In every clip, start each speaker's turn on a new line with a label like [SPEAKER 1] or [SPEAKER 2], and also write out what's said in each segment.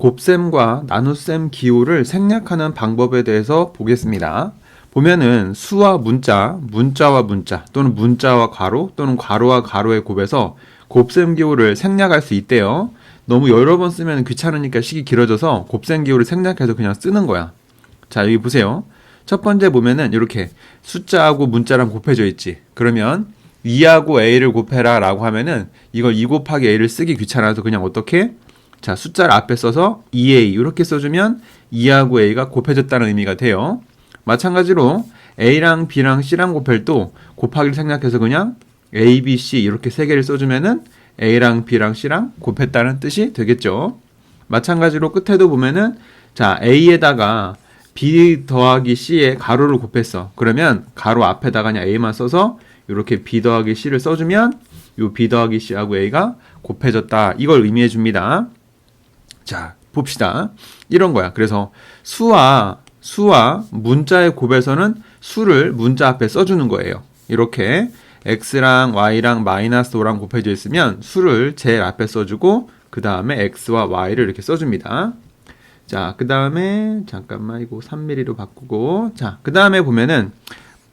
[SPEAKER 1] 곱셈과 나눗셈 기호를 생략하는 방법에 대해서 보겠습니다. 보면은 수와 문자, 문자와 문자 또는 문자와 괄호 또는 괄호와 괄호의 곱에서 곱셈 기호를 생략할 수 있대요. 너무 여러 번 쓰면 귀찮으니까 식이 길어져서 곱셈 기호를 생략해서 그냥 쓰는 거야. 자, 여기 보세요. 첫 번째 보면은 이렇게 숫자하고 문자랑 곱해져 있지. 그러면 2하고 a를 곱해라 라고 하면은 이걸 2 곱하기 a를 쓰기 귀찮아서 그냥 어떻게? 자, 숫자를 앞에 써서 2a 이렇게 써주면 2하고 a가 곱해졌다는 의미가 돼요. 마찬가지로 a랑 b랑 c랑 곱할 또 곱하기를 생략해서 그냥 a, b, c 이렇게 세 개를 써주면은 a랑 b랑 c랑 곱했다는 뜻이 되겠죠. 마찬가지로 끝에도 보면은 자 a에다가 b 더하기 c에 가로를 곱했어. 그러면 가로 앞에다가 그냥 a만 써서 이렇게 b 더하기 c를 써주면 요 b 더하기 c하고 a가 곱해졌다. 이걸 의미해 줍니다. 자 봅시다. 이런 거야. 그래서 수와 수와 문자의 곱에서는 수를 문자 앞에 써주는 거예요. 이렇게 x랑 y랑 마이너스 5랑 곱해져 있으면 수를 제일 앞에 써주고 그 다음에 x와 y를 이렇게 써줍니다. 자, 그 다음에 잠깐만 이거 3mm로 바꾸고 자, 그 다음에 보면은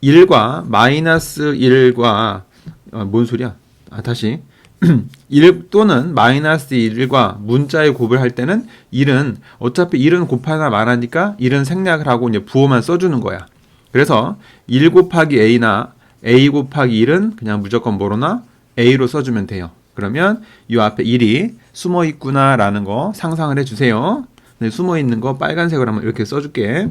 [SPEAKER 1] 1과 마이너스 1과 어, 뭔 소리야? 아, 다시 1 또는 마이너스 1과 문자의 곱을 할 때는 1은 어차피 1은 곱하나 말하니까 1은 생략을 하고 이제 부호만 써주는 거야. 그래서 1 곱하기 a나 a 곱하기 1은 그냥 무조건 뭐로나 a로 써주면 돼요. 그러면 이 앞에 1이 숨어 있구나라는 거 상상을 해주세요. 네, 숨어 있는 거 빨간색으로 한번 이렇게 써줄게.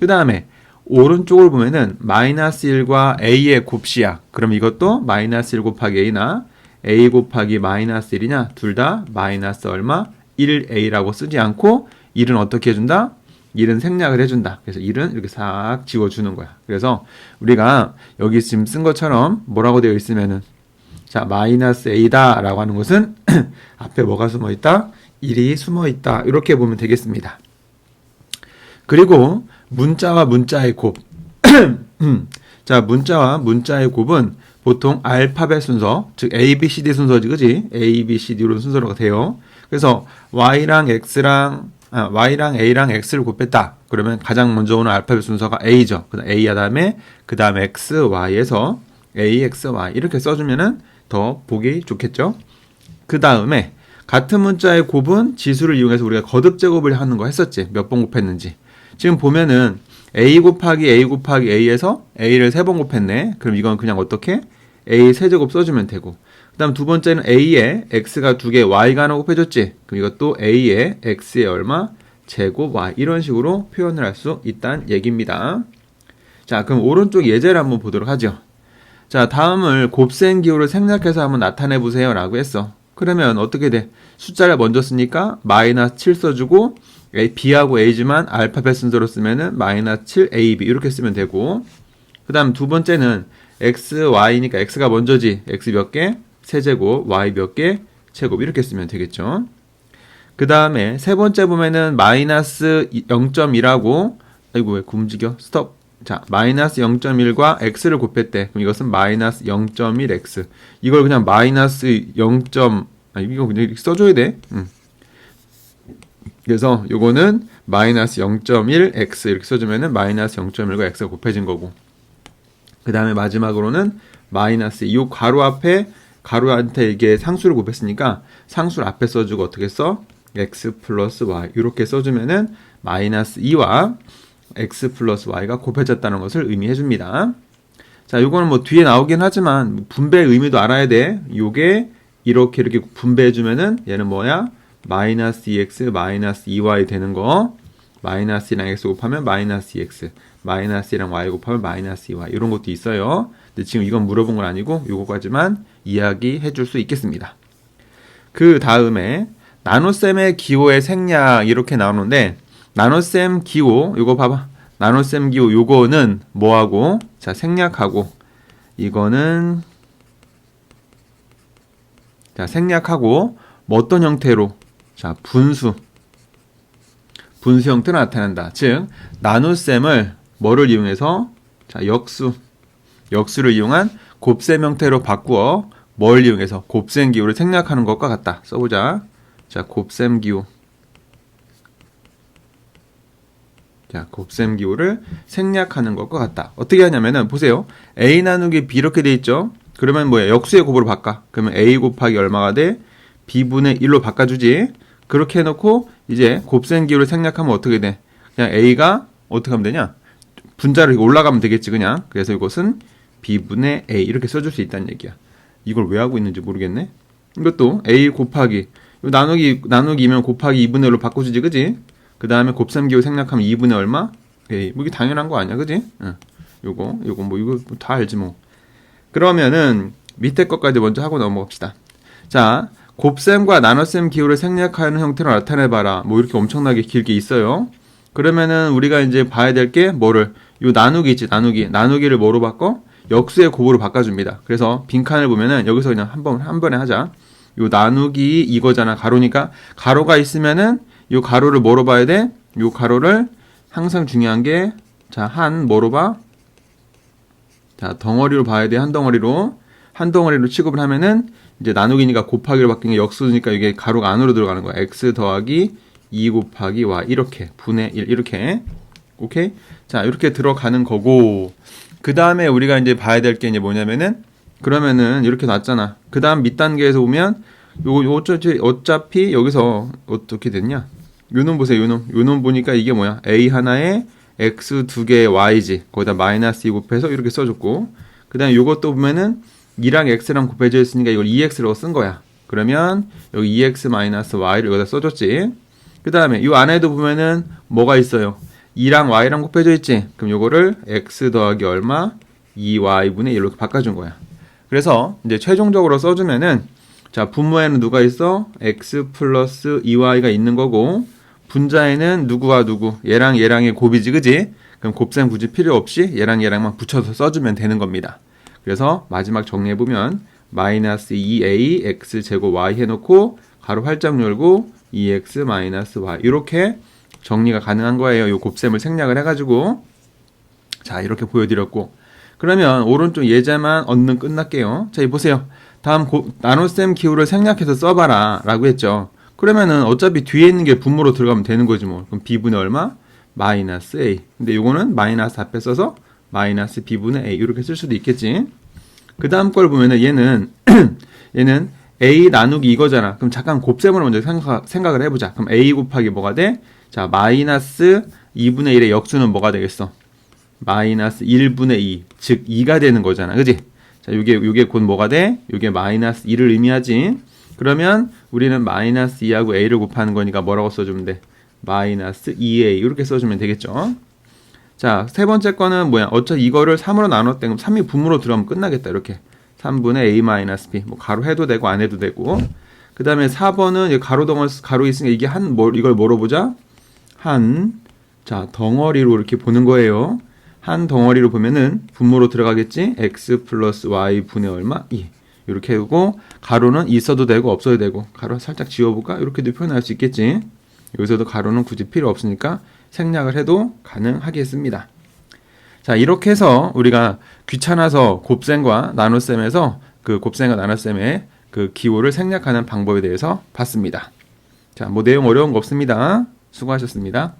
[SPEAKER 1] 그 다음에 오른쪽을 보면은 마이너스 1과 a의 곱시야. 그럼 이것도 마이너스 1 곱하기 a나 a 곱하기 마이너스 1이냐? 둘 다 마이너스 얼마? 1a라고 쓰지 않고 1은 어떻게 해준다? 1은 생략을 해준다. 그래서 1은 이렇게 싹 지워주는 거야. 그래서 우리가 여기 지금 쓴 것처럼 뭐라고 되어 있으면은 자 마이너스 a다 라고 하는 것은 앞에 뭐가 숨어 있다? 1이 숨어 있다. 이렇게 보면 되겠습니다. 그리고 문자와 문자의 곱. 자, 문자와 문자의 곱은 보통 알파벳 순서, 즉 A, B, C, D 순서지, 그지? A, B, C, D로 순서가 돼요. 그래서 Y랑 X랑 아, Y랑 A랑 X를 곱했다. 그러면 가장 먼저 오는 알파벳 순서가 A죠. 그다음 A 다음에 그 다음에 X, Y에서 A, X, Y 이렇게 써주면은 더 보기 좋겠죠. 그 다음에 같은 문자의 곱은 지수를 이용해서 우리가 거듭 제곱을 하는 거 했었지. 몇 번 곱했는지. 지금 보면은 a 곱하기 a 곱하기 a에서 a를 세 번 곱했네. 그럼 이건 그냥 어떻게? a 세제곱 써주면 되고. 그 다음 두 번째는 a에 x가 두 개, y가 하나 곱해줬지. 그럼 이것도 a에 x의 얼마? 제곱 y. 이런 식으로 표현을 할 수 있다는 얘기입니다. 자, 그럼 오른쪽 예제를 한번 보도록 하죠. 자, 다음을 곱셈 기호를 생략해서 한번 나타내 보세요. 라고 했어. 그러면 어떻게 돼? 숫자를 먼저 쓰니까 마이너스 7 써주고 B하고 A지만 알파벳 순서로 쓰면은 마이너스 7 AB 이렇게 쓰면 되고 그 다음 두 번째는 X, Y니까 X가 먼저지 X 몇 개? 세제곱 Y 몇 개? 제곱 이렇게 쓰면 되겠죠 그 다음에 세 번째 보면은 마이너스 0.2라고 아이고 왜 움직여? 스톱 자 마이너스 0.1과 X를 곱했대 그럼 이것은 마이너스 0.1X 이걸 그냥 마이너스 0. 아 이거 그냥 이렇게 써줘야 돼 음. 그래서 요거는 마이너스 0.1x 이렇게 써주면은 마이너스 0.1과 x가 곱해진 거고 그 다음에 마지막으로는 마이너스 이 가로 앞에 가로한테 이게 상수를 곱했으니까 상수를 앞에 써주고 어떻게 써? x 플러스 y 이렇게 써주면은 마이너스 2와 x 플러스 y가 곱해졌다는 것을 의미해 줍니다. 자, 요거는 뭐 뒤에 나오긴 하지만 분배 의미도 알아야 돼. 요게 이렇게 이렇게 분배해 주면은 얘는 뭐야? 마이너스 2x 마이너스 2y 되는 거 마이너스 2랑 x 곱하면 마이너스 2x 마이너스 2랑 y 곱하면 마이너스 2y 이런 것도 있어요. 근데 지금 이건 물어본 건 아니고 요거까지만 이야기해 줄 수 있겠습니다. 그 다음에 나눗셈의 기호의 생략 이렇게 나오는데 나눗셈 기호 요거 봐봐 나눗셈 기호 요거는 뭐하고 자 생략하고 이거는 자 생략하고 뭐 어떤 형태로 자, 분수. 분수 형태로 나타난다. 즉, 나눗셈을 뭐를 이용해서 자, 역수. 역수를 이용한 곱셈 형태로 바꾸어 뭘 이용해서 곱셈 기호를 생략하는 것과 같다. 써보자. 자, 곱셈 기호. 자, 곱셈 기호를 생략하는 것과 같다. 어떻게 하냐면은 보세요. a 나누기 b 이렇게 돼 있죠. 그러면 뭐야? 역수의 곱으로 바꿔. 그러면 a 곱하기 얼마가 돼? b분의 1로 바꿔 주지. 그렇게 해 놓고 이제 곱셈 기호를 생략하면 어떻게 돼? 그냥 a가 어떻게 하면 되냐? 이렇게 올라가면 되겠지 그냥. 그래서 이것은 b분의 a 이렇게 써줄 수 있다는 얘기야. 이걸 왜 하고 있는지 모르겠네. 이것도 a 곱하기 요 나누기 나누기면 곱하기 2분의 1로 바꿔주지 그지? 그 다음에 곱셈 기호 생략하면 2분의 얼마? a 뭐 이게 당연한 거 아니야 그지? 응. 요거 요거 뭐 이거 뭐 다 알지 뭐. 그러면은 밑에 것까지 먼저 하고 넘어갑시다. 자, 곱셈과 나눗셈 기호를 생략하는 형태로 나타내봐라. 뭐 이렇게 엄청나게 길게 있어요. 그러면은 우리가 이제 봐야 될 게 뭐를 요 나누기 있지 나누기 나누기를 뭐로 바꿔? 역수의 곱으로 바꿔줍니다. 그래서 빈칸을 보면은 여기서 그냥 한번 한 번에 하자. 요 나누기 이거잖아 가로니까 가로가 있으면은 요 가로를 뭐로 봐야 돼? 요 가로를 항상 중요한 게 자 한 뭐로 봐? 자 덩어리로 봐야 돼 한 덩어리로 한 덩어리로 취급을 하면은 이제 나누기니까 곱하기로 바뀐 게 역수니까 이게 가로가 안으로 들어가는 거야. x 더하기 2 곱하기 y 이렇게 분의 1 이렇게 오케이 자 이렇게 들어가는 거고 그 다음에 우리가 이제 봐야 될 게 이제 뭐냐면은 그러면은 이렇게 놨잖아. 그 다음 밑 단계에서 보면 요거 어차피 여기서 어떻게 됐냐? 요놈 보세요. 요놈 요놈 보니까 이게 뭐야? a 하나에 x 두 개의 y지. 거기다 마이너스 2 곱해서 이렇게 써줬고 그 다음에 요것도 보면은 2랑 x랑 곱해져 있으니까 이걸 2x로 쓴 거야. 그러면 여기 2x 마이너스 y를 여기다 써줬지. 그 다음에 이 안에도 보면은 뭐가 있어요? 2랑 y랑 곱해져 있지. 그럼 요거를 x 더하기 얼마? 2y분의 1로 바꿔준 거야. 그래서 이제 최종적으로 써주면은 자 분모에는 누가 있어? x 플러스 2y가 있는 거고 분자에는 누구와 누구? 얘랑 얘랑의 곱이지, 그지? 그럼 곱셈 굳이 필요 없이 얘랑 얘랑만 붙여서 써주면 되는 겁니다. 그래서 마지막 정리해보면 마이너스 2a x 제곱 y 해놓고 가로 활짝 열고 2x 마이너스 y 이렇게 정리가 가능한 거예요. 이 곱셈을 생략을 해가지고 자 이렇게 보여드렸고 그러면 오른쪽 예제만 얻는 끝날게요. 자, 이 보세요. 다음 고, 나눗셈 기호를 생략해서 써봐라 라고 했죠. 그러면은 어차피 뒤에 있는 게 분모로 들어가면 되는 거지 뭐. 그럼 b분의 얼마? 마이너스 a. 근데 요거는 마이너스 앞에 써서 마이너스 b분의 a 이렇게 쓸 수도 있겠지. 그 다음 걸 보면은 얘는 얘는 a 나누기 이거잖아. 그럼 잠깐 곱셈을 먼저 생각, 생각을 해보자. 그럼 a 곱하기 뭐가 돼? 자 마이너스 2분의 1의 역수는 뭐가 되겠어? 마이너스 1분의 2, 즉 2가 되는 거잖아. 그지? 자, 요게, 요게 곧 뭐가 돼? 요게 마이너스 2를 의미하지. 그러면 우리는 마이너스 2하고 a를 곱하는 거니까 뭐라고 써주면 돼? 마이너스 2a. 이렇게 써주면 되겠죠? 자, 세 번째 거는 뭐야? 어차피 이거를 3으로 나눴대. 그럼 3이 분모로 들어가면 끝나겠다. 이렇게. 3분의 a 마이너스 b. 뭐 가로 해도 되고 안 해도 되고. 그 다음에 4번은 가로 덩어리, 가로 있으니까 이게 한, 뭐, 이걸 뭐로 보자? 한, 자, 덩어리로 이렇게 보는 거예요. 한 덩어리로 보면은 분모로 들어가겠지? x 플러스 y 분의 얼마? 2. 이렇게 하고 가로는 있어도 되고 없어도 되고 가로 살짝 지워볼까? 이렇게도 표현할 수 있겠지? 여기서도 가로는 굳이 필요 없으니까 생략을 해도 가능하겠습니다. 자 이렇게 해서 우리가 귀찮아서 곱셈과 나눗셈에서 그 곱셈과 나눗셈의 그 기호를 생략하는 방법에 대해서 봤습니다. 자 뭐 내용 어려운 거 없습니다. 수고하셨습니다.